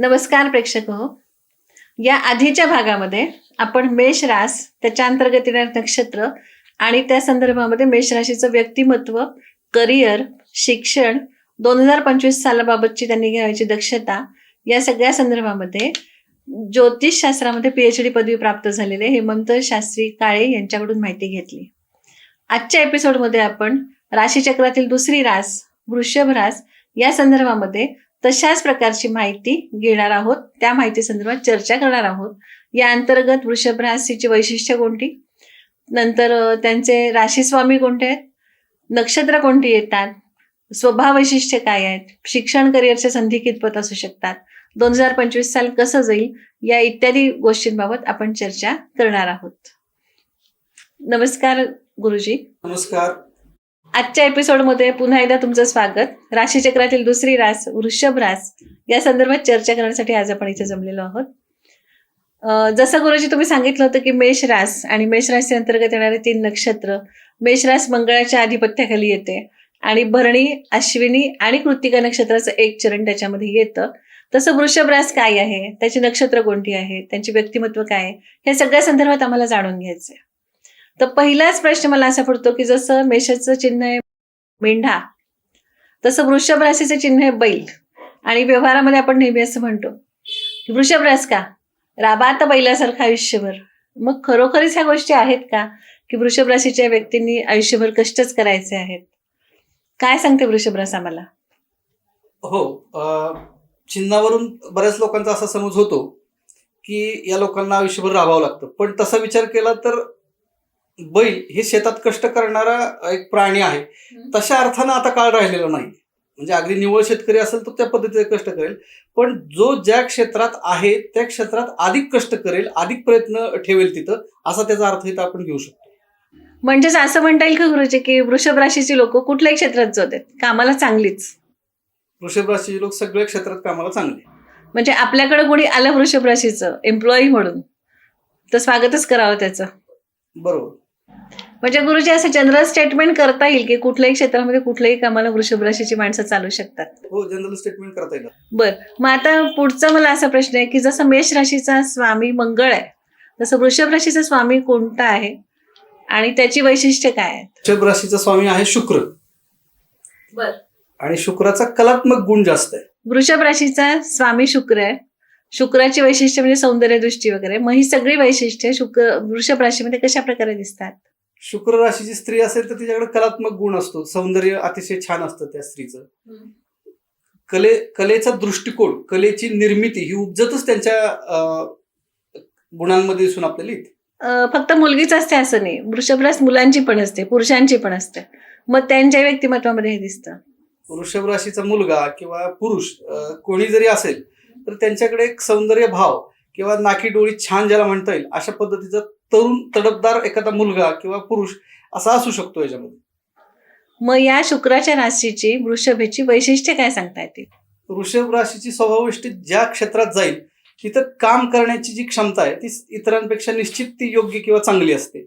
नमस्कार प्रेक्षक. हो या आधीच्या भागामध्ये आपण मेष रास त्याच्या अंतर्गत येणारे नक्षत्र आणि त्या संदर्भामध्ये मेष राशीचं व्यक्तिमत्व करिअर शिक्षण दोन हजार पंचवीस सालाबाबतची त्यांनी घ्यायची दक्षता या सगळ्या संदर्भामध्ये ज्योतिष शास्त्रामध्ये पीएच डी पदवी प्राप्त झालेले हेमंत शास्त्री काळे यांच्याकडून माहिती घेतली. आजच्या एपिसोडमध्ये आपण राशीचक्रातील दुसरी रास वृषभ रास या संदर्भामध्ये तशाच प्रकारची माहिती घेणार आहोत. त्या माहिती संदर्भात चर्चा करणार आहोत. या अंतर्गत वृषभ राशीची वैशिष्ट्य कोणती? नंतर त्यांचे राशीस्वामी कोणते आहेत? नक्षत्र कोणती येतात? स्वभाव वैशिष्ट्य काय आहेत? शिक्षण करिअरच्या संधी कितपत असू शकतात? दोन हजार पंचवीस साल कसं जाईल? या इत्यादी गोष्टींबाबत आपण चर्चा करणार आहोत. नमस्कार गुरुजी. नमस्कार. आजच्या एपिसोडमध्ये पुन्हा एकदा तुमचं स्वागत. राशीचक्रातील दुसरी रास वृषभ रास या संदर्भात चर्चा करण्यासाठी आज आपण इथे जमलेलो आहोत. जसं गुरुजी तुम्ही सांगितलं होतं की मेष रास आणि मेष राशी अंतर्गत येणारे तीन नक्षत्र मेष रास मंगळाच्या आधिपत्याखाली येते आणि भरणी अश्विनी आणि कृत्तिका नक्षत्राचं एक चरण त्याच्यामध्ये येतं. तसं वृषभ रास काय आहे? त्याची नक्षत्र कोणती आहे? त्यांचे व्यक्तिमत्व काय आहे? हे सगळ्या संदर्भात आम्हाला जाणून घ्यायचंय. तर पहिलाच प्रश्न मला असा पडतो की जसं मेषाचं चिन्ह आहे मेंढा तसं वृषभ राशीचं चिन्ह आहे बैल. आणि व्यवहारामध्ये आपण नेहमी असं म्हणतो वृषभ रास का? राबा आता बैलासारखं आयुष्यभर. मग खरोखरीच ह्या गोष्टी आहेत का? की वृषभ राशीच्या व्यक्तींनी आयुष्यभर कष्टच करायचे आहेत. काय सांगते वृषभ रास आम्हाला? हो चिन्हावरून बऱ्याच लोकांचा असा समज होतो की या लोकांना आयुष्यभर राबावं लागतं. पण तसा विचार केला तर बैल हे शेतात कष्ट करणारा एक प्राणी आहे. तशा अर्थानं आता काळ राहिलेला नाही. म्हणजे अगदी निवळ शेतकरी असेल तर त्या पद्धतीने कष्ट करेल. पण जो ज्या क्षेत्रात आहे त्या क्षेत्रात अधिक कष्ट करेल अधिक प्रयत्न ठेवेल तिथं असा त्याचा अर्थ इथं आपण घेऊ शकतो. म्हणजेच असं म्हणता येईल का गुरुजी की वृषभ राशीची लोक कुठल्याही क्षेत्रात जात आहेत कामाला चांगलीच. वृषभ राशीचे लोक सगळ्या क्षेत्रात कामाला चांगले. म्हणजे आपल्याकडे कोणी आलं वृषभ राशीचं एम्प्लॉई म्हणून. तर स्वागतच करावं त्याचं. बरोबर. म्हणजे गुरुजी असं जनरल स्टेटमेंट करता येईल की कुठल्याही क्षेत्रामध्ये कुठल्याही कामाला वृषभ राशीची माणसं चालू शकतात? हो जनरल स्टेटमेंट करता येईल. बर. मग आता पुढचा मला असा प्रश्न आहे की जसं मेष राशीचा स्वामी मंगळ आहे तसं वृषभ राशीचा स्वामी कोणता आहे? आणि त्याची वैशिष्ट्य काय आहेत? वृषभ राशीचा स्वामी आहे शुक्र. बर. आणि शुक्राचा कलात्मक गुण जास्त आहे. वृषभ राशीचा स्वामी शुक्र आहे. शुक्राची वैशिष्ट्य म्हणजे सौंदर्य दृष्टी वगैरे. मग ही सगळी वैशिष्ट्ये शुक्र वृषभ राशीमध्ये कशा प्रकारे दिसतात? शुक्र राशीची स्त्री असेल तर तिच्याकडे कलात्मक गुण असतो. सौंदर्य अतिशय छान असतं त्या स्त्रीचं. कले कलेचा दृष्टिकोन कलेची निर्मिती ही उपजतच त्यांच्या गुणांमध्ये दिसून आपल्याला येते. फक्त मुलगीच असते असं नाही. वृषभ रास मुलांची पण असते पुरुषांची पण असते. मग त्यांच्या व्यक्तिमत्वामध्ये हे दिसतं. वृषभ राशीचा मुलगा किंवा पुरुष कोणी जरी असेल तर त्यांच्याकडे एक सौंदर्य भाव किंवा नाकी डोळी छान ज्याला म्हणता येईल अशा पद्धतीचा तरुण तडफदार एखादा मुलगा किंवा पुरुष असा असू शकतो याच्यामध्ये. मग या शुक्राच्या राशीची वृषभेची वैशिष्ट्य काय सांगता येतील? वृषभ राशीची स्वभावनिष्ठी ज्या क्षेत्रात जाईल तिथं काम करण्याची जी क्षमता आहे ती इतरांपेक्षा निश्चित ती योग्य किंवा चांगली असते.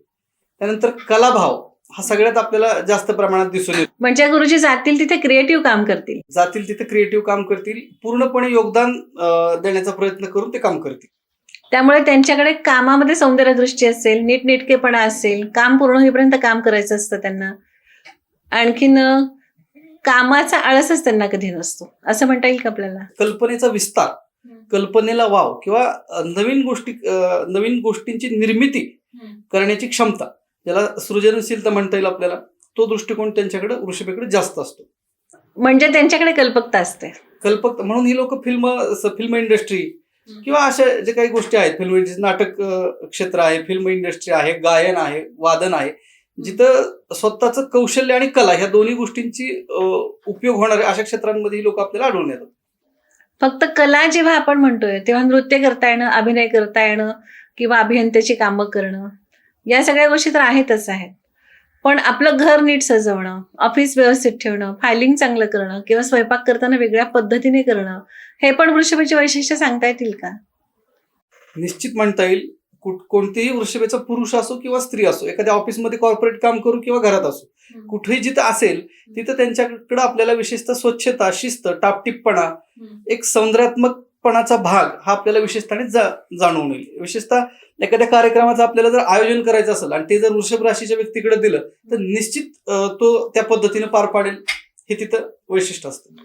त्यानंतर कलाभाव हा सगळ्यात आपल्याला जास्त प्रमाणात दिसून येतो. म्हणजे गुरुजी जातील तिथे क्रिएटिव्ह काम करतील. जातील तिथे क्रिएटिव्ह काम करतील पूर्णपणे योगदान देण्याचा प्रयत्न करून ते काम करतील. त्यामुळे त्यांच्याकडे कामामध्ये सौंदर्य दृष्टी असेल नीटनेटकेपणा असेल काम पूर्ण होईपर्यंत काम करायचं असतं त्यांना. आणखीन कामाचा आळसच त्यांना कधी नसतो. असं म्हणता येईल का आपल्याला? कल्पनेचा विस्तार कल्पनेला वाव किंवा नवीन गोष्टी नवीन गोष्टींची निर्मिती करण्याची क्षमता ज्याला सृजनशीलता म्हणता येईल आपल्याला तो दृष्टिकोन त्यांच्याकडे वृषभेकडे जास्त असतो. म्हणजे त्यांच्याकडे कल्पकता असते. कल्पक म्हणून ही लोक फिल्म फिल्म इंडस्ट्री किंवा अशा जे काही गोष्टी आहेत फिल्म इंडस्ट्री नाटक क्षेत्र आहे फिल्म इंडस्ट्री आहे गायन आहे वादन आहे जिथं स्वतःचं कौशल्य आणि कला ह्या दोन्ही गोष्टींची उपयोग होणारे अशा क्षेत्रांमध्ये लोक आपल्याला आढळून येतात. फक्त कला जेव्हा आपण म्हणतोय तेव्हा नृत्य करता येणं अभिनय करता येणं किंवा अभियंत्याची कामं करणं या सगळ्या गोष्टी तर आहेतच आहेत. पण आपलं घर नीट सजवणं ऑफिस व्यवस्थित ठेवणं फायलिंग चांगलं करणं किंवा स्वयंपाक करताना वेगळ्या पद्धतीने करणं हे पण वृषभाची वैशिष्ट्य सांगता येतील का? निश्चित म्हणता येईल. कुठ- कोणतेही वृषभेचा पुरुष असो किंवा स्त्री असो एखाद्या ऑफिसमध्ये कॉर्पोरेट काम करू किंवा घरात असो कुठेही जिथं असेल तिथं त्यांच्याकडे आपल्याला विशेषतः स्वच्छता शिस्त टापटिपपणा एक सौंदर्यात्मक प्रामाणिकपणाचा भाग हा आपल्याला विशेषतः जा जाणवून येईल. विशेषतः एखाद्या कार्यक्रमाचं आपल्याला जर आयोजन करायचं असेल आणि ते जर वृषभ राशीच्या व्यक्तीकडे दिलं तर निश्चित तो त्या पद्धतीने पार पाडेल. हे तिथं वैशिष्ट्य असतं.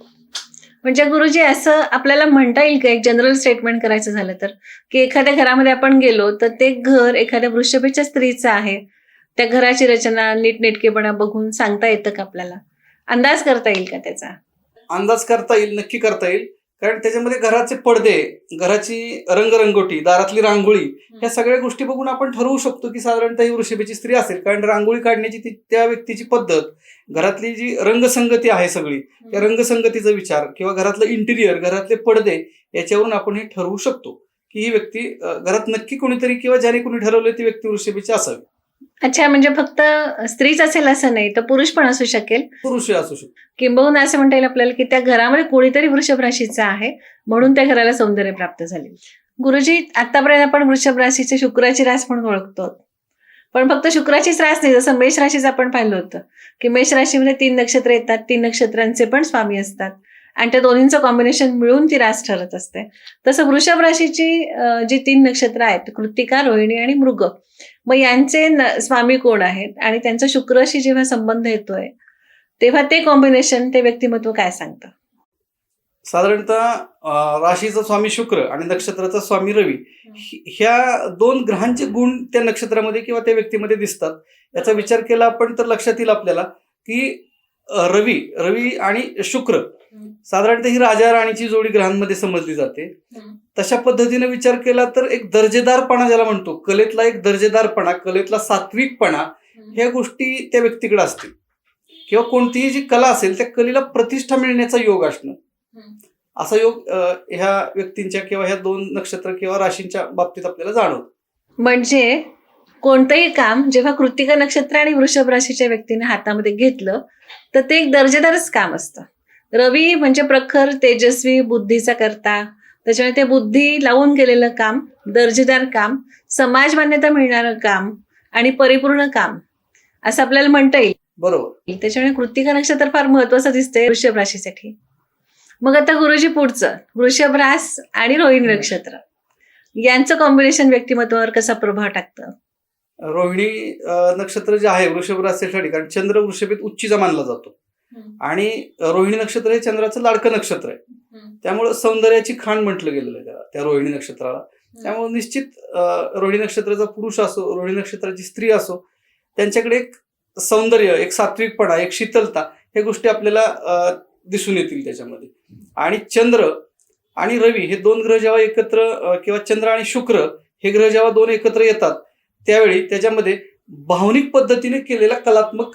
म्हणजे गुरुजी असं आपल्याला म्हणता येईल का? एक जनरल स्टेटमेंट करायचं झालं तर. की एखाद्या घरामध्ये आपण गेलो तर ते घर एखाद्या वृषभेच्या स्त्रीचं आहे. त्या घराची रचना नीटनेटकेपणा बघून सांगता येतं का आपल्याला? अंदाज करता येईल का त्याचा? अंदाज करता येईल नक्की करता येईल. कारण त्याच्यामध्ये घराचे पडदे घराची रंगरंगोटी दारातली रांगोळी ह्या सगळ्या गोष्टी बघून आपण ठरवू शकतो की साधारणतः ही वृषभेची स्त्री असेल. कारण रांगोळी काढण्याची ती त्या व्यक्तीची पद्धत घरातली जी रंगसंगती आहे सगळी त्या रंगसंगतीचा विचार किंवा घरातलं इंटिरियर घरातले पडदे याच्यावरून आपण हे ठरवू शकतो की ही व्यक्ती घरात नक्की कोणीतरी किंवा ज्याने कोणी ठरवलं ती व्यक्ती वृषभेची असावी. अच्छा म्हणजे फक्त स्त्रीच असेल असं नाही तर पुरुष पण असू शकेल? पुरुषही असू शकतो किंबहुना असं म्हणता येईल आपल्याला की त्या घरामध्ये कोणीतरी वृषभ राशीचा आहे म्हणून त्या घराला सौंदर्य प्राप्त झाले. गुरुजी आतापर्यंत आपण वृषभ राशीचे शुक्राची रास म्हणून ओळखतो. पण फक्त शुक्राचीच रास नाही जसं मेष राशीचं आपण पाहिलं होतं. की मेष राशीमध्ये तीन नक्षत्र येतात तीन नक्षत्रांचे पण स्वामी असतात. आणि त्या दोन्हींचं कॉम्बिनेशन मिळून ती रास ठरत असते. तसं वृषभ राशीची जी तीन नक्षत्र आहेत कृतिका रोहिणी आणि मृग मग यांचे स्वामी कोण आहेत? आणि त्यांचा शुक्रशी जेव्हा संबंध येतोय तेव्हा ते कॉम्बिनेशन ते व्यक्तिमत्व काय सांगतं? साधारणतः राशीचा स्वामी शुक्र आणि नक्षत्राचा स्वामी रवी ह्या दोन ग्रहांचे गुण त्या नक्षत्रामध्ये किंवा त्या व्यक्तीमध्ये दिसतात. याचा विचार केला आपण तर लक्षात येईल आपल्याला की रवी रवी आणि शुक्र साधारणतः ही राजा राणीची जोडी ग्रहांमध्ये समजली जाते. तशा पद्धतीने विचार केला तर एक दर्जेदारपणा ज्याला म्हणतो कलेतला एक दर्जेदारपणा कलेतला सात्विकपणा ह्या गोष्टी त्या व्यक्तीकडे असतील. किंवा कोणतीही जी कला असेल त्या कलेला प्रतिष्ठा मिळण्याचा योग असणं. असा योग ह्या व्यक्तींच्या किंवा ह्या दोन नक्षत्र किंवा राशींच्या बाबतीत आपल्याला जाणवतो. म्हणजे कोणतंही काम जेव्हा कृतिका नक्षत्र आणि वृषभ राशीच्या व्यक्तीने हातामध्ये घेतलं तर ते एक दर्जेदारच काम असतं. रवी म्हणजे प्रखर तेजस्वी बुद्धीचा करता. त्याच्यामुळे ते बुद्धी लावून केलेलं काम दर्जेदार काम समाज मान्यता मिळणारं काम आणि परिपूर्ण काम. असं आपल्याला म्हणता येईल. बरोबर. त्याच्यामुळे कृतिका नक्षत्र फार महत्वाचं दिसतंय वृषभ राशीसाठी मग आता गुरुजी पुढचं. वृषभ रास आणि रोहिणी नक्षत्र. यांचं कॉम्बिनेशन व्यक्तिमत्वावर कसा प्रभाव टाकतं? रोहिणी नक्षत्र जे आहे वृषभ राशीसाठी कारण चंद्र वृषभेत उच्चीचा मानला जातो. आणि रोहिणी नक्षत्र हे चंद्राचं लाडकं नक्षत्र आहे. त्यामुळे सौंदर्याची खाण म्हटलं गेलेलं आहे त्याला त्या रोहिणी नक्षत्राला. त्यामुळे निश्चित रोहिणी नक्षत्राचा पुरुष असो रोहिणी नक्षत्राची स्त्री असो त्यांच्याकडे एक सौंदर्य एक सात्विकपणा एक शीतलता ह्या गोष्टी आपल्याला दिसून येतील त्याच्यामध्ये. आणि चंद्र आणि रवी हे दोन ग्रह जेव्हा एकत्र किंवा चंद्र आणि शुक्र हे ग्रह जेव्हा दोन एकत्र येतात त्यावेळी त्याच्यामध्ये भावनिक पद्धतीने केलेला कलात्मक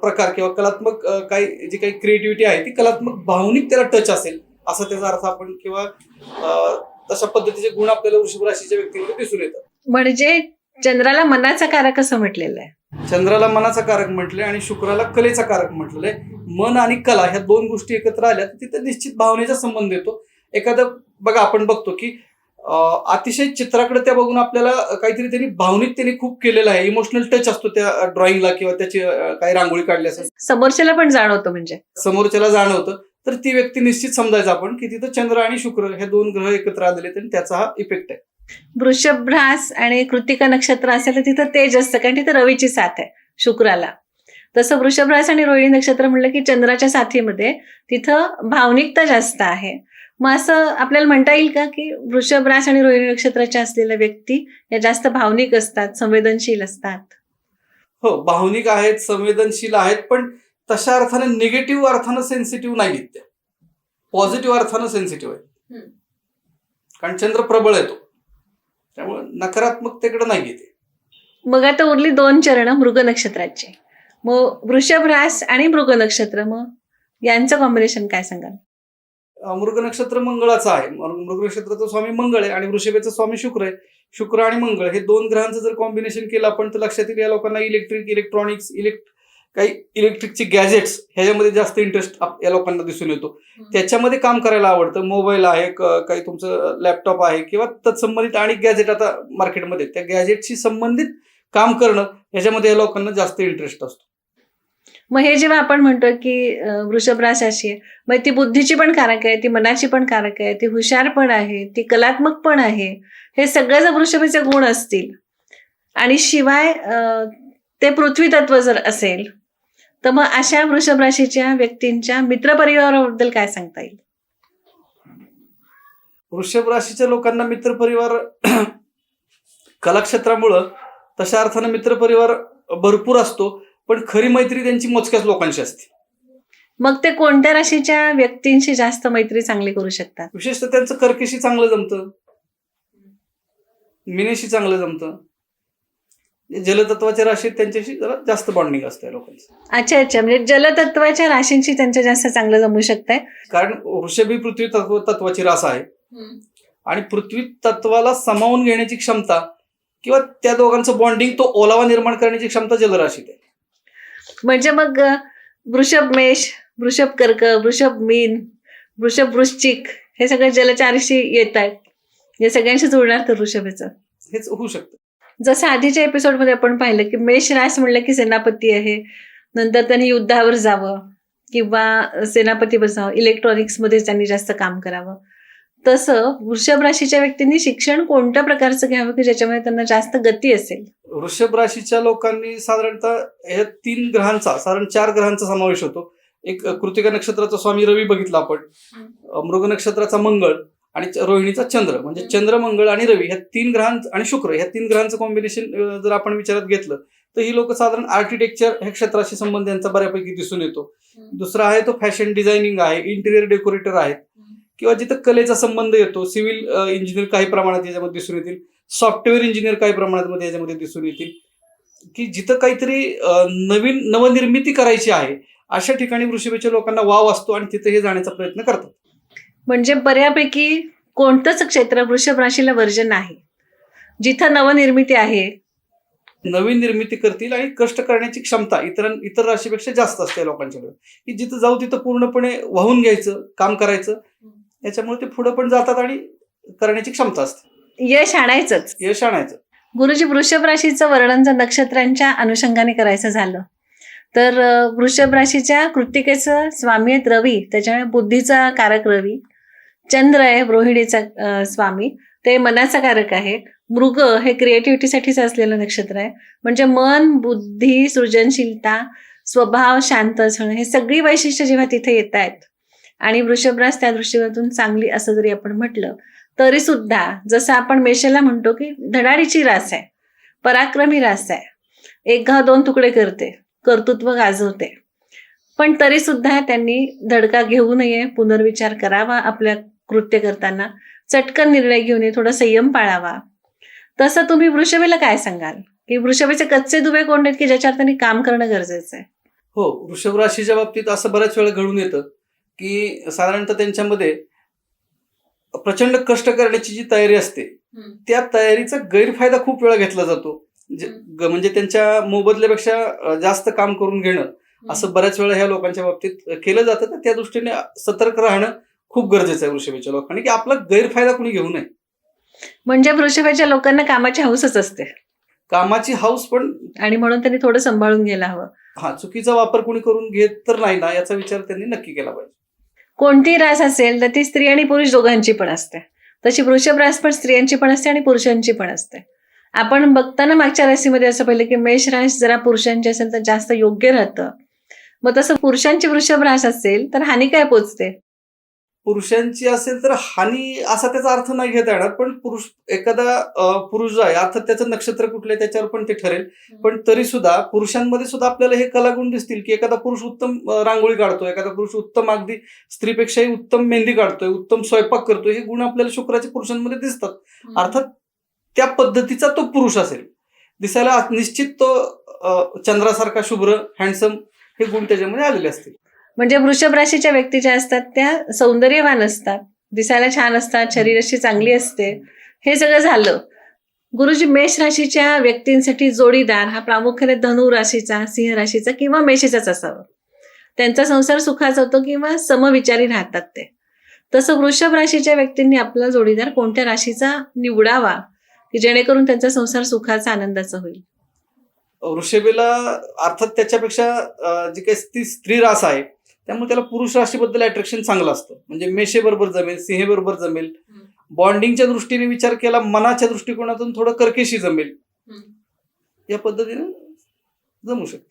प्रकार किंवा कलात्मक काही जी काही क्रिएटिव्हिटी आहे ती कलात्मक भावनिक त्याला टच असेल असा त्याचा अर्थ आपण किंवा तशा पद्धतीचे गुण आपल्याला वृषभ राशीच्या व्यक्तीमध्ये दिसून येतात. म्हणजे चंद्राला मनाचा कारक असं म्हटलेलं आहे? चंद्राला मनाचा कारक म्हटलंय आणि शुक्राला कलेचा कारक म्हटलेलं आहे मन आणि कला ह्या दोन गोष्टी एकत्र आल्या तर तिथे निश्चित भावनेचा संबंध येतो. एखादं बघा आपण बघतो की अतिशय चित्राकडे त्या बघून आपल्याला काहीतरी त्यांनी भावनिक त्यांनी खूप केलेलं आहे. इमोशनल टच असतो त्या ड्रॉइंगला किंवा त्याची काही रांगोळी काढली असेल. समोरच्याला पण जाणवतं म्हणजे. समोरच्याला जाणवतं. तर ती व्यक्ती निश्चित समजायचं आपण की तिथं चंद्र आणि शुक्र हे दोन ग्रह एकत्र आलेले आणि त्याचा हा इफेक्ट आहे. वृषभ रास आणि कृतिका नक्षत्र असेल तर तिथं तेज असतं कारण तिथं रवीची साथ आहे शुक्राला. तसं वृषभ रास आणि रोहिणी नक्षत्र म्हणलं की चंद्राच्या साथीमध्ये तिथं भावनिकता जास्त आहे. मग असं आपल्याला म्हणता येईल का की वृषभ रास आणि रोहिणी नक्षत्राच्या असलेल्या व्यक्ती या जास्त भावनिक असतात संवेदनशील असतात? हो भावनिक आहेत संवेदनशील आहेत पण तशा अर्थाने निगेटिव्ह अर्थानं सेन्सिटिव्ह नाही आहेत त्या. पॉझिटिव्ह अर्थानं सेन्सिटिव्ह आहेत. कारण चंद्र प्रबळ येतो त्यामुळे नकारात्मकतेकडे नाही येते. मग आता उरली दोन चरण मृग नक्षत्राची. मग वृषभ रास आणि मृग नक्षत्र मग यांचं कॉम्बिनेशन काय सांगाल? मृग नक्षत्र मंगळाचं आहे. मृग नक्षत्राचा स्वामी मंगळ आहे आणि वृषभेचा स्वामी शुक्र आहे. शुक्र आणि मंगळ हे दोन ग्रहांचं जर कॉम्बिनेशन केलं आपण तर लक्षात येईल या लोकांना इलेक्ट्रिक इलेक्ट्रॉनिक्स इलेक्ट काही इलेक्ट्रिकची गॅजेट्स ह्याच्यामध्ये जास्त इंटरेस्ट या लोकांना दिसून येतो. त्याच्यामध्ये काम करायला आवडतं. मोबाईल आहे काही तुमचं लॅपटॉप आहे किंवा तत्संबंधित आणि गॅजेट आता मार्केटमध्ये. त्या गॅजेटशी संबंधित काम करणं ह्याच्यामध्ये या लोकांना जास्त इंटरेस्ट असतो. मग हे जेव्हा आपण म्हणतो की वृषभ रास अशी आहे मग ती बुद्धीची पण कारक आहे ती मनाची पण कारक आहे ती हुशार पण आहे ती कलात्मक पण आहे हे सगळे जर वृषभेचे गुण असतील. आणि शिवाय ते पृथ्वी तत्व जर असेल तर मग अशा वृषभ राशीच्या व्यक्तींच्या मित्रपरिवाराबद्दल काय सांगता येईल? वृषभ राशीच्या लोकांना मित्रपरिवार कलाक्षेत्रामुळं तशा अर्थानं मित्रपरिवार भरपूर असतो. पण खरी मैत्री त्यांची मोजक्याच लोकांशी असते. मग ते कोणत्या राशीच्या व्यक्तींशी जास्त मैत्री चांगली करू शकतात? विशेषतः त्यांचं कर्केशी चांगलं जमतं. मिनेशी चांगलं जमतं. जलतत्वाच्या राशीत त्यांच्याशी जरा जास्त बॉन्डिंग असतं लोकांचं. अच्छा अच्छा. म्हणजे जलतत्वाच्या राशींशी त्यांचं जास्त चांगलं जमू शकतंय? कारण वृषभ ही पृथ्वी तत्व तत्वाची रास आहे. आणि पृथ्वी तत्वाला समावून घेण्याची क्षमता किंवा त्या दोघांचं बॉन्डिंग तो ओलावा निर्माण करण्याची क्षमता जलराशीत आहे. म्हणजे मग वृषभ मेष वृषभ कर्क वृषभ मीन वृषभ वृश्चिक हे सगळे जलचारीशी येत आहेत या सगळ्यांशी जुळणार तर वृषभेचं. हेच होऊ शकतं. जसं आधीच्या एपिसोडमध्ये आपण पाहिलं की मेष रास म्हणलं की सेनापती आहे. नंतर त्यांनी युद्धावर जावं किंवा सेनापती बसावं इलेक्ट्रॉनिक्समध्ये त्यांनी जास्त काम करावं. तसं वृषभ राशीच्या व्यक्तींनी शिक्षण कोणत्या प्रकारचं घ्यावं की ज्याच्यामध्ये त्यांना जास्त गती असेल? वृषभ राशीच्या लोकांनी साधारणतः ह्या तीन ग्रहांचा साधारण चार ग्रहांचा समावेश होतो. एक कृतिका नक्षत्राचा स्वामी रवी बघितला आपण मृग नक्षत्राचा मंगळ आणि रोहिणीचा चंद्र. म्हणजे चंद्र मंगळ आणि रवी ह्या तीन ग्रहां आणि शुक्र ह्या तीन ग्रहांचं कॉम्बिनेशन जर आपण विचारात घेतलं तर ही लोक साधारण आर्किटेक्चर ह्या क्षेत्राशी संबंध यांचा बऱ्यापैकी दिसून येतो. दुसरा आहे तो फॅशन डिझायनिंग आहे इंटिरियर डेकोरेटर आहेत. किंवा जिथं कलेचा संबंध येतो सिव्हिल इंजिनियर काही प्रमाणात याच्यामध्ये दिसून येतील सॉफ्टवेअर इंजिनियर काही प्रमाणात मध्ये याच्यामध्ये दिसून येतील. की जिथं काहीतरी नवीन नवनिर्मिती करायची आहे अशा ठिकाणी वृषभेच्या लोकांना वाव असतो आणि तिथे हे जाण्याचा प्रयत्न करतात. म्हणजे बऱ्यापैकी कोणतंच क्षेत्र वृषभ राशीला वर्जन आहे जिथं नवनिर्मिती आहे. नवीन निर्मिती करतील आणि कष्ट करण्याची क्षमता इतर इतर राशीपेक्षा जास्त असते लोकांच्याकडे. की जिथं जाऊ तिथं पूर्णपणे वाहून घ्यायचं काम करायचं याच्यामुळे ते पुढे पण जातात आणि करण्याची क्षमता असते. यश आणायचंच. यश आणायचं. गुरुजी वृषभ राशीचं वर्णन जर नक्षत्रांच्या अनुषंगाने करायचं झालं तर वृषभ राशीच्या कृतिकेचं स्वामी आहेत रवी त्याच्यामुळे बुद्धीचा कारक रवी चंद्र आहे रोहिणीचा स्वामी ते मनाचा कारक आहे. मृग हे क्रिएटिव्हिटीसाठीच असलेलं नक्षत्र आहे. म्हणजे मन बुद्धी सृजनशीलता स्वभाव शांत असणं हे सगळी वैशिष्ट्य जेव्हा तिथे येत आहेत आणि वृषभरास त्या दृष्टीकोनातून चांगली असं जरी आपण म्हटलं तरी सुद्धा जसं आपण मेषेला म्हणतो की धडाडीची रास आहे पराक्रमी रास आहे. एक घा दोन तुकडे करते कर्तृत्व गाजवते. पण तरी सुद्धा त्यांनी धडका घेऊ नये पुनर्विचार करावा आपल्या कृत्य करताना. चटकन निर्णय घेऊ नये थोडा संयम पाळावा. तसं तुम्ही वृषभेला काय सांगाल? की वृषभेचे कच्चे दुबे कोण आहेत की ज्याच्यावर त्यांनी काम करणं गरजेचं आहे? हो वृषभ राशीच्या बाबतीत असं बऱ्याच वेळा घडून येतं. की साधारणतः त्यांच्यामध्ये प्रचंड कष्ट करण्याची जी तयारी असते त्या तयारीचा गैरफायदा खूप वेळा घेतला जातो. म्हणजे त्यांच्या मोबदल्यापेक्षा जास्त काम करून घेणं असं बऱ्याच वेळा ह्या लोकांच्या बाबतीत केलं जातं. तर त्या दृष्टीने सतर्क राहणं खूप गरजेचं आहे वृषभेच्या लोकांनी. की आपला गैरफायदा कोणी घेऊ नये. म्हणजे वृषभेच्या लोकांना कामाची हौसच असते. कामाची हाऊस पण आणि म्हणून त्यांनी थोडं सांभाळून घ्यायला हवं. हा चुकीचा वापर कोणी करून घेत तर नाही ना याचा विचार त्यांनी नक्की केला पाहिजे. कोणती रास असेल तर ती स्त्री आणि पुरुष दोघांची पण असते. तशी वृषभ रास पण स्त्रियांची पण असते आणि पुरुषांची पण असते. आपण बघताना मागच्या राशीमध्ये असं पाहिलं की मेष रास जरा पुरुषांची असेल तर जास्त योग्य राहतं. मग तसं पुरुषांची वृषभ रास असेल तर हानी काय पोचते? पुरुषांची असेल तर हानी असा त्याचा अर्थ नाही घेता येणार पण पुरुष एखादा पुरुष जो आहे अर्थात त्याचं नक्षत्र कुठलं आहे त्याच्यावर पण ते ठरेल. पण तरी सुद्धा पुरुषांमध्ये सुद्धा आपल्याला हे कलागुण दिसतील की एखादा पुरुष उत्तम रांगोळी काढतो एखादा पुरुष उत्तम अगदी स्त्रीपेक्षाही उत्तम मेहंदी काढतोय उत्तम स्वयंपाक करतोय हे गुण आपल्याला शुक्राच्या पुरुषांमध्ये दिसतात. अर्थात त्या पद्धतीचा तो पुरुष असेल. दिसायला निश्चित तो चंद्रासारखा शुभ्र हँडसम हे गुण त्याच्यामध्ये आलेले असतील. म्हणजे वृषभ राशीच्या व्यक्ती ज्या असतात त्या सौंदर्यवान असतात. दिसायला छान असतात शरीराशी चांगली असते. हे सगळं झालं. गुरुजी मेष राशीच्या व्यक्तींसाठी जोडीदार हा प्रामुख्याने धनु राशीचा सिंह राशीचा किंवा मेषेचाच असावा. त्यांचा संसार सुखाचा होतो किंवा समविचारी राहतात ते. तसं वृषभ राशीच्या व्यक्तींनी आपला जोडीदार कोणत्या राशीचा निवडावा की जेणेकरून त्यांचा संसार सुखाचा आनंदाचा होईल? वृषभेला अर्थात त्याच्यापेक्षा जी काही स्त्री रास आहे त्यामुळे त्याला पुरुष राशीबद्दल अट्रॅक्शन चांगलं असतं. म्हणजे मेषे बरोबर जमेल. सिंहे बरोबर जमेल. बॉन्डिंगच्या दृष्टीने विचार केला मनाच्या दृष्टिकोनातून थोडं कर्केशी जमेल. या पद्धतीने जमू शकतं.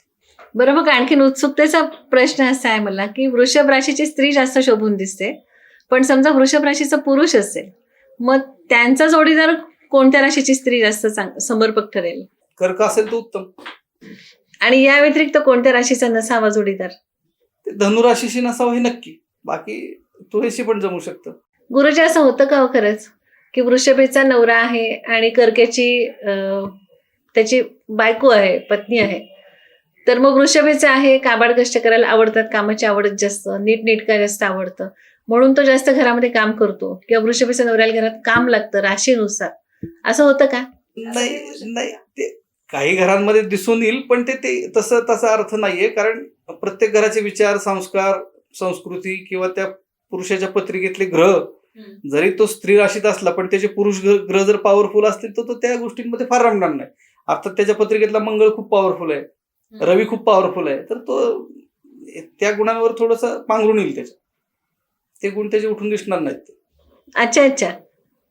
बरं मग आणखीन उत्सुकतेचा प्रश्न असा आहे मला की वृषभ राशीची स्त्री जास्त शोभून दिसते पण समजा वृषभ राशीचा पुरुष असेल मग त्यांचा जोडीदार कोणत्या राशीची स्त्री जास्त समर्पक ठरेल? कर्क असेल तर उत्तम. आणि या व्यतिरिक्त कोणत्या राशीचा नसावा जोडीदार? ते धनुराशीशी नसावं हे नक्की. बाकी तुळशी पण जमू शकतं. गुरुजी असं होतं का हो खरंच? की वृषभेचा नवरा आहे आणि कर्केची त्याची बायको आहे पत्नी आहे. तर मग वृषभेचं आहे काबाड कष्ट करायला आवडतात कामाची आवडत जास्त नीटनेटका जास्त आवडतं. म्हणून तो जास्त घरामध्ये काम करतो. किंवा वृषभेच्या नवऱ्याला घरात काम लागतं राशीनुसार. असं होतं का? नाही नाही. ते काही घरांमध्ये दिसून येईल पण ते तसं तसा अर्थ नाहीये. कारण प्रत्येक घराचे विचार संस्कार संस्कृती किंवा त्या पुरुषाच्या पत्रिकेतले ग्रह जरी तो स्त्री राशीत असला पण त्याचे पुरुष ग्रह जर पॉवरफुल असतील तर तो त्या गोष्टींमध्ये फार रमणार नाही. अर्थात त्याच्या पत्रिकेतला मंगळ खूप पॉवरफुल आहे रवी खूप पॉवरफुल आहे तर तो त्या गुणांवर थोडस पांघरून येईल त्याच्या. ते गुण त्याचे उठून दिसणार नाहीत. अच्छा अच्छा.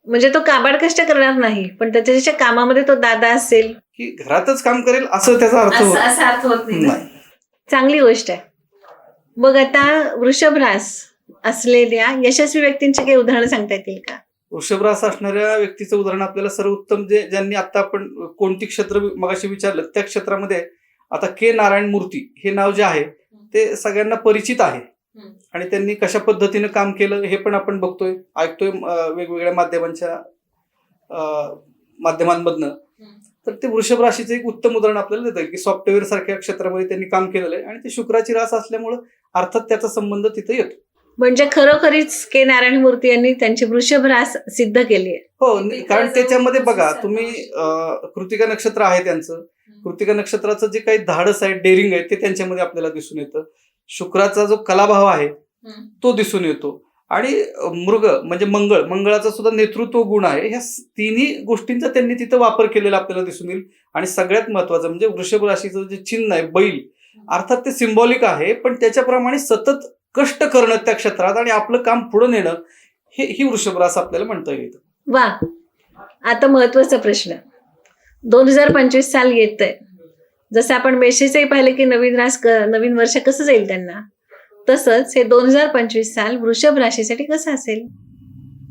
म्हणजे तो काबाड कष्ट करणार नाही पण त्याच्या कामामध्ये तो दादा असेल. की घरातच काम करेल असं त्याचा अर्थ होत असा अर्थ होत नाही. ना? नाही. चांगली गोष्ट आहे. मग आता वृषभरास असलेल्या यशस्वी व्यक्तींची काही उदाहरणं सांगता येतील का? वृषभरास असणाऱ्या व्यक्तीचं उदाहरण आपल्याला सर्वोत्तम जे ज्यांनी आता आपण कोणती क्षेत्र मगाशी विचारलं त्या क्षेत्रामध्ये आता के नारायण मूर्ती हे नाव जे आहे ते सगळ्यांना परिचित आहे. आणि त्यांनी कशा पद्धतीनं काम केलं हे पण आपण बघतोय ऐकतोय वेगवेगळ्या माध्यमांच्या माध्यमांमधनं. तर ते वृषभ राशीचं एक उत्तम उदाहरण आपल्याला देतं की सॉफ्टवेअर सारख्या क्षेत्रामध्ये त्यांनी काम केलेलं आहे आणि ते शुक्राची रास असल्यामुळं अर्थात त्याचा संबंध तिथे येतो. म्हणजे खरोखरीच के नारायण मूर्ती यांनी त्यांची वृषभ रास सिद्ध केली आहे. हो कारण त्याच्यामध्ये बघा तुम्ही कृतिका नक्षत्र आहे त्यांचं. कृतिका नक्षत्राचं जे काही धाडस आहे डेअरिंग आहे ते त्यांच्यामध्ये आपल्याला दिसून येतं. शुक्राचा जो कलाभाव आहे तो दिसून येतो. आणि मृग म्हणजे मंगळ मंगळाचा सुद्धा नेतृत्व गुण आहे. ह्या तिन्ही गोष्टींचा त्यांनी तिथं वापर केलेला आपल्याला दिसून येईल. आणि सगळ्यात महत्वाचं म्हणजे वृषभ राशीचं जे चिन्ह आहे बैल अर्थात ते सिम्बॉलिक आहे पण त्याच्याप्रमाणे सतत कष्ट करणं त्या क्षेत्रात आणि आपलं काम पुढे नेणं हे ही वृषभ रास आपल्याला म्हणता येईल. वा. आता महत्त्वाचा प्रश्न. दोन हजार पंचवीस साल येत आहे जसं आपण मेसेजही पाहिलं की नवीन रास नवीन वर्ष कसं जाईल त्यांना? तसंच हे दोन हजार पंचवीस साल वृषभ राशीसाठी कसं असेल?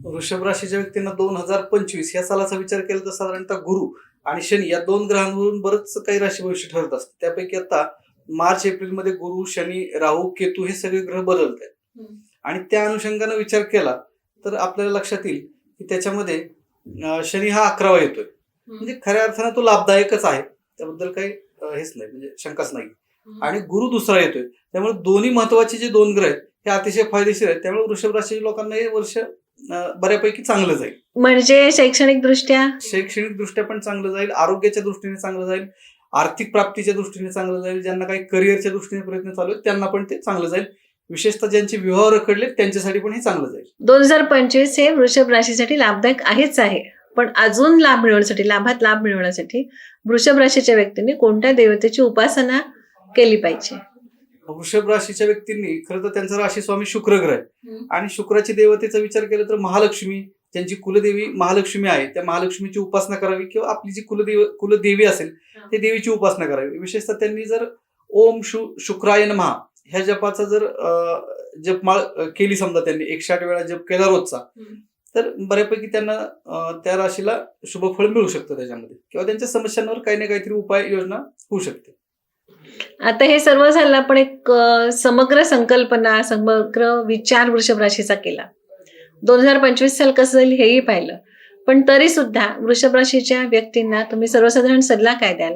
वृषभ राशीच्या व्यक्तींना दोन हजार पंचवीस या सालाचा विचार केला तर साधारणतः गुरु आणि शनी या दोन ग्रहांवरून बरंच काही राशी भविष्य ठरत असतं. त्यापैकी आता मार्च एप्रिलमध्ये गुरु शनी राहू केतू हे सगळे ग्रह बदलत आहेत. आणि त्या अनुषंगानं विचार केला तर आपल्याला लक्षात येईल की त्याच्यामध्ये शनी हा अकरावा येतोय. म्हणजे खऱ्या अर्थानं तो लाभदायकच आहे. त्याबद्दल काही हेच नाही म्हणजे शंकाच नाही. आणि गुरु दुसरा येतोय. त्यामुळे दोन्ही महत्त्वाचे जे दोन ग्रह आहेत हे अतिशय फायदेशीर आहेत. त्यामुळे वृषभ राशीच्या लोकांना हे वर्ष बऱ्यापैकी चांगलं जाईल. म्हणजे शैक्षणिक दृष्ट्या शैक्षणिक दृष्ट्या पण चांगलं जाईल आरोग्याच्या दृष्टीने चांगलं जाईल आर्थिक प्राप्तीच्या दृष्टीने चांगलं जाईल ज्यांना काही करिअरच्या दृष्टीने प्रयत्न चालू आहेत त्यांना पण ते चांगलं जाईल. विशेषतः ज्यांचे विवाह रखडले त्यांच्यासाठी पण हे चांगलं जाईल. दोन हजार पंचवीस हे वृषभ राशीसाठी लाभदायक आहेच आहे. पण अजून लाभ मिळवण्यासाठी लाभात लाभ मिळवण्यासाठी वृषभ राशीच्या व्यक्तींनी कोणत्या देवतेची उपासना केली पाहिजे. वृषभ राशीच्या व्यक्तींनी खरं तर त्यांचा राशी स्वामी शुक्र ग्रह आहे. आणि शुक्राची देवतेचा विचार केला तर महालक्ष्मी ज्यांची कुलदेवी महालक्ष्मी आहे त्या महालक्ष्मीची उपासना करावी किंवा आपली जी कुलदेव कुलदेवी असेल ते देवीची उपासना करावी. विशेषतः त्यांनी जर ओम शु शुक्राय नमः ह्या जपाचा जर जपमाळ केली समजा त्यांनी एकशे आठ वेळा जप केला रोजचा तर बऱ्यापैकी त्यांना त्या राशीला शुभफळ मिळू शकतं त्याच्यामध्ये. किंवा त्यांच्या समस्यांवर काही ना काहीतरी उपाय योजना होऊ शकते. आता हे सर्व झालं आपण एक समग्र संकल्पना समग्र विचार वृषभ राशीचा केला. दोन हजार पंचवीस साल कसं जाईल हेही पाहिलं. पण तरी सुद्धा वृषभ राशीच्या व्यक्तींना तुम्ही सर्वसाधारण सल्ला काय द्याल?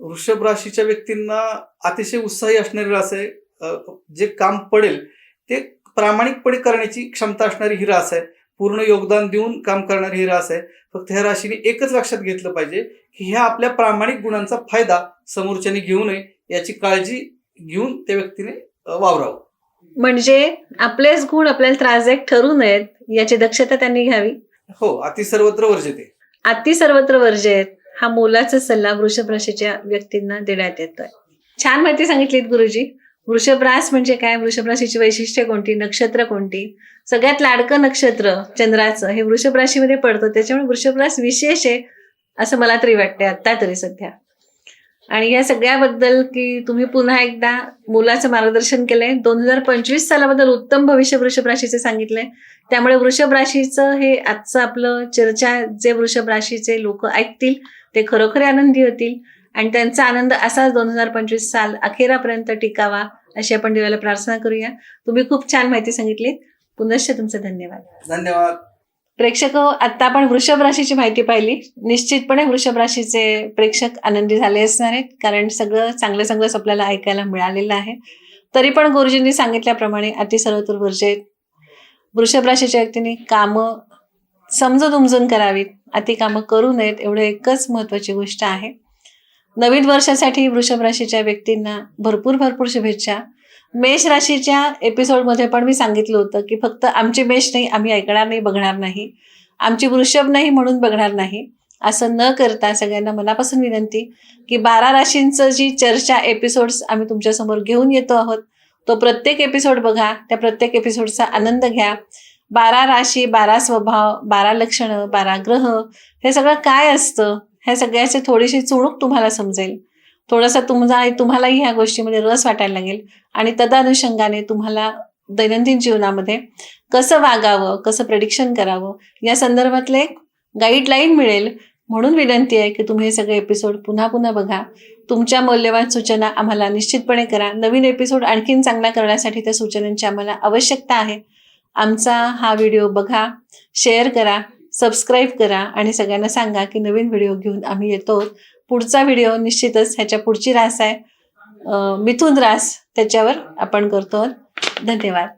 वृषभ राशीच्या व्यक्तींना अतिशय उत्साही असणारी रास आहे. जे काम पडेल ते प्रामाणिकपणे करण्याची क्षमता असणारी ही रास आहे. पूर्ण योगदान देऊन काम करणारी ही रास आहे. फक्त ह्या राशीने एकच लक्षात घेतलं पाहिजे की ह्या आपल्या प्रामाणिक गुणांचा फायदा समोरच्याने घेऊ नये याची काळजी घेऊन त्या व्यक्तीने वावरावं. म्हणजे आपलेच गुण आपल्याला त्रासदायक ठरू नयेत याची दक्षता त्यांनी घ्यावी. हो अति सर्वत्र वर्जते अति सर्वत्र वर्ज्य आहेत हा मोलाचा सल्ला वृषभ राशीच्या व्यक्तींना देण्यात येतोय. छान माहिती सांगितलीत गुरुजी. वृषभरास म्हणजे काय? वृषभराशीची वैशिष्ट्य कोणती? नक्षत्र कोणती? सगळ्यात लाडकं नक्षत्र चंद्राचं हे वृषभ राशीमध्ये पडतं. त्याच्यामुळे वृषभरास विशेष आहे असं मला तरी वाटते आत्ता तरी सध्या. आणि या सगळ्याबद्दल की तुम्ही पुन्हा एकदा मुलाचं मार्गदर्शन केलंय. दोन हजार पंचवीस सालाबद्दल उत्तम भविष्य वृषभ राशीचे सांगितलंय. त्यामुळे वृषभ राशीचं हे आजचं आपलं चर्चा जे वृषभ राशीचे लोक ऐकतील ते खरोखर आनंदी होतील. आणि त्यांचा आनंद असाच दोन हजार पंचवीस साल अखेरापर्यंत टिकावा. अशी आपण देवाला प्रार्थना करूया. तुम्ही खूप छान माहिती सांगितली पुनश्च तुमचं धन्यवाद. धन्यवाद. प्रेक्षक हो, आता आपण वृषभ राशीची माहिती पाहिली. निश्चितपणे वृषभ राशीचे प्रेक्षक आनंदी झाले असणार आहेत कारण सगळं चांगलं चांगलंच आपल्याला ऐकायला मिळालेलं आहे. तरी पण गुरुजींनी सांगितल्याप्रमाणे अतिसर्वतूर वर्जे वृषभ राशीच्या व्यक्तीने कामं समजून उमजून करावीत. अति कामं करू नयेत एवढं एकच महत्वाची गोष्ट आहे. नवीन वर्षासाठी वृषभ राशीच्या व्यक्तींना भरपूर भरपूर शुभेच्छा. मेष राशीच्या एपिसोडमध्ये पण मी सांगितलं होतं की फक्त आमची मेष नाही आम्ही ऐकणार नाही बघणार नाही. आमची वृषभ नाही म्हणून बघणार नाही. असं न करता सगळ्यांना मनापासून विनंती की बारा राशींचं जी चर्चा एपिसोड्स आम्ही तुमच्यासमोर घेऊन येतो आहोत तो प्रत्येक एपिसोड बघा त्या प्रत्येक एपिसोडचा आनंद घ्या. बारा राशी बारा स्वभाव बारा लक्षणं बारा ग्रह हे सगळं काय असतं? ह्या सगळ्याची थोडीशी चुणूक तुम्हाला समजेल. थोडासा तुमचा तुम्हालाही ह्या गोष्टीमध्ये रस वाटायला लागेल. आणि तदानुषंगाने तुम्हाला दैनंदिन जीवनामध्ये कसं वागावं कसं प्रेडिक्शन करावं या संदर्भातलं एक गाईडलाईन मिळेल. म्हणून विनंती आहे की तुम्ही हे सगळे एपिसोड पुन्हा पुन्हा बघा. तुमच्या मौल्यवान सूचना आम्हाला निश्चितपणे करा. नवीन एपिसोड आणखीन चांगला करण्यासाठी त्या सूचनांची आम्हाला आवश्यकता आहे. आमचा हा व्हिडिओ बघा शेअर करा. सबस्क्राईब करा आणि सगळ्यांना सांगा की नवीन व्हिडिओ घेऊन आम्ही येतो. पुढचा व्हिडिओ निश्चितच ह्याच्या पुढची रास आहे. मिथून मिथुन रास त्याच्यावर आपण करतो. धन्यवाद.